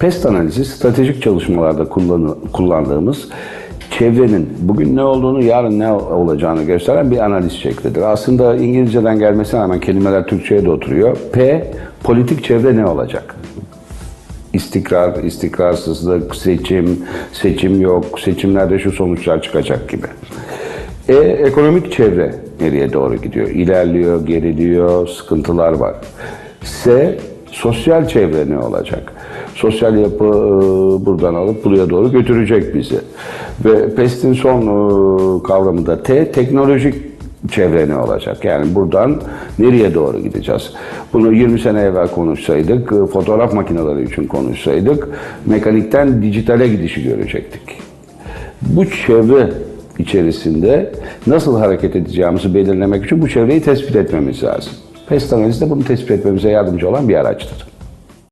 PEST analizi stratejik çalışmalarda kullanı- kullandığımız çevrenin bugün ne olduğunu, yarın ne olacağını gösteren bir analiz şeklidir. Aslında İngilizceden gelmesine rağmen kelimeler Türkçe'ye de oturuyor. P, politik çevre ne olacak? İstikrar, istikrarsızlık, seçim, seçim yok, seçimlerde şu sonuçlar çıkacak gibi. E, ekonomik çevre nereye doğru gidiyor? İlerliyor, geriliyor, sıkıntılar var. S, sosyal çevre ne olacak? Sosyal yapı e, buradan alıp buraya doğru götürecek bizi. Ve PEST'in son e, kavramı da T, teknolojik çevre ne olacak? Yani buradan nereye doğru gideceğiz? Bunu 20 sene evvel konuşsaydık, e, fotoğraf makineleri için konuşsaydık, mekanikten dijitale gidişi görecektik. Bu çevre içerisinde nasıl hareket edeceğimizi belirlemek için bu çevreyi tespit etmemiz lazım. PEST analizi de bunu tespit etmemize yardımcı olan bir araçtır.